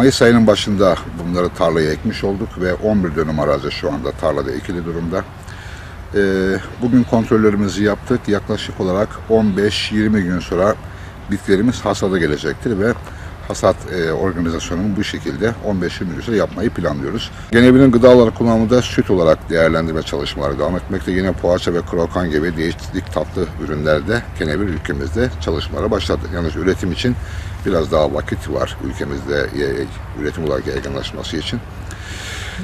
Mayıs ayının başında bunları tarlaya ekmiş olduk ve 11 dönüm arazi şu anda tarlada ekili durumda. Ee, bugün kontrollerimizi yaptık. Yaklaşık olarak 15-20 gün sonra bitkilerimiz hasada gelecektir ve hasat e, organizasyonunu bu şekilde 15-20 gün sonra yapmayı planlıyoruz. Genevinin gıda olarak kullanımı da süt olarak değerlendirme çalışmaları devam etmekte. Yine poğaça ve krokan gibi değişik tatlı ürünlerde Kenevir ülkemizde çalışmalara başladı. Yalnız üretim için biraz daha vakit var ülkemizde e, üretim olarak yaygınlaşması için.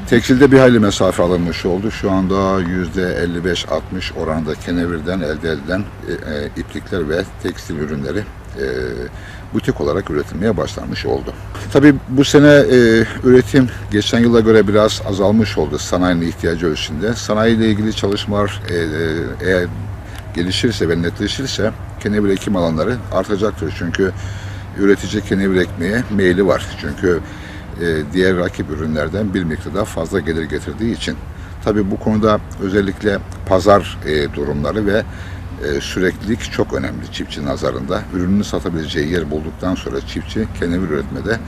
Tekstilde bir hayli mesafe alınmış oldu. Şu anda %55-60 oranında kenevirden elde edilen e, e, iplikler ve tekstil ürünleri e, butik olarak üretilmeye başlanmış oldu. Tabii bu sene e, üretim geçen yıla göre biraz azalmış oldu sanayinin ihtiyacı ölçüsünde. Sanayiyle ilgili çalışmalar e, e, eğer gelişirse ve netleşirse kenevir ekim alanları artacaktır. Çünkü üretici kenevir ekmeye meyli var. Çünkü e, diğer rakip ürünlerden bir miktar daha fazla gelir getirdiği için. Tabii bu konuda özellikle pazar e, durumları ve e, süreklilik çok önemli çiftçi nazarında. Ürününü satabileceği yer bulduktan sonra çiftçi kenevir üretmede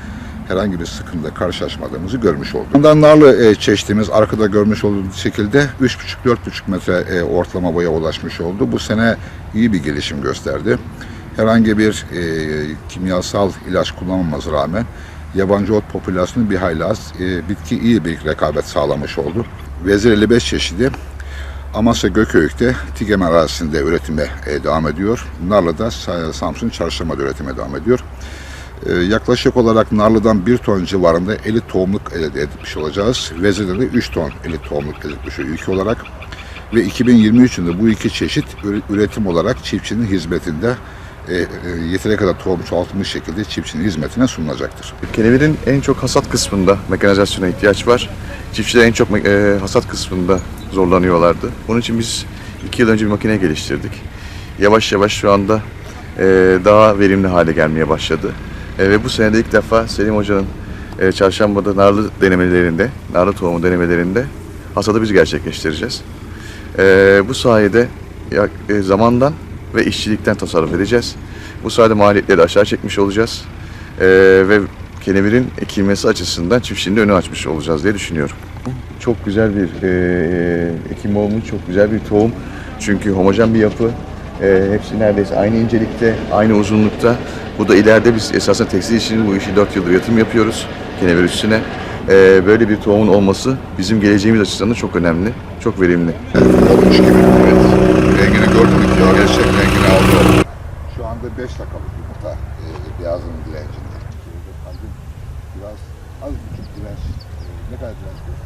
herhangi bir sıkıntıyla karşılaşmadığımızı görmüş olduk. Bundan narlı e, çeşitimiz arkada görmüş olduğunuz şekilde 3,5-4,5 metre e, ortalama boya ulaşmış oldu. Bu sene iyi bir gelişim gösterdi. Herhangi bir e, kimyasal ilaç kullanmaması rağmen yabancı ot popülasyonu bir hayli az. E, bitki iyi bir rekabet sağlamış oldu. Vezir 55 çeşidi Amasya Gököyük'te Tigem arazisinde üretime e, devam ediyor. Narlı'da Sa- Samsun Çarşamba'da üretime devam ediyor. E, yaklaşık olarak Narlı'dan 1 ton civarında 50 tohumluk elde etmiş olacağız. Vezir'de de 3 ton 50 tohumluk elde etmiş ülke olarak. Ve 2023 yılında bu iki çeşit üre- üretim olarak çiftçinin hizmetinde yeteri kadar tohum çoğaltılmış şekilde çiftçinin hizmetine sunulacaktır. Kenevirin en çok hasat kısmında mekanizasyona ihtiyaç var. Çiftçiler en çok e, hasat kısmında zorlanıyorlardı. Bunun için biz iki yıl önce bir makine geliştirdik. Yavaş yavaş şu anda e, daha verimli hale gelmeye başladı. E, ve bu sene de ilk defa Selim Hoca'nın e, çarşambada narlı denemelerinde, narlı tohumu denemelerinde hasadı biz gerçekleştireceğiz. E, bu sayede e, zamandan ve işçilikten tasarruf edeceğiz. Bu sayede maliyetleri aşağı çekmiş olacağız. E, ve kenevirin ekilmesi açısından çiftçinin de önü açmış olacağız diye düşünüyorum. Çok güzel bir e, ekim olmuş, çok güzel bir tohum. Çünkü homojen bir yapı. E, hepsi neredeyse aynı incelikte, aynı uzunlukta. Bu da ileride biz esasen tekstil için bu işi 4 yıldır üretim yapıyoruz kenevir üstüne. E, böyle bir tohumun olması bizim geleceğimiz açısından da çok önemli, çok verimli. Olmuş gibi. Anda 5 dakikalık yumurta e, beyazının direncinde. Biraz az buçuk direnç. E, ne kadar direnç?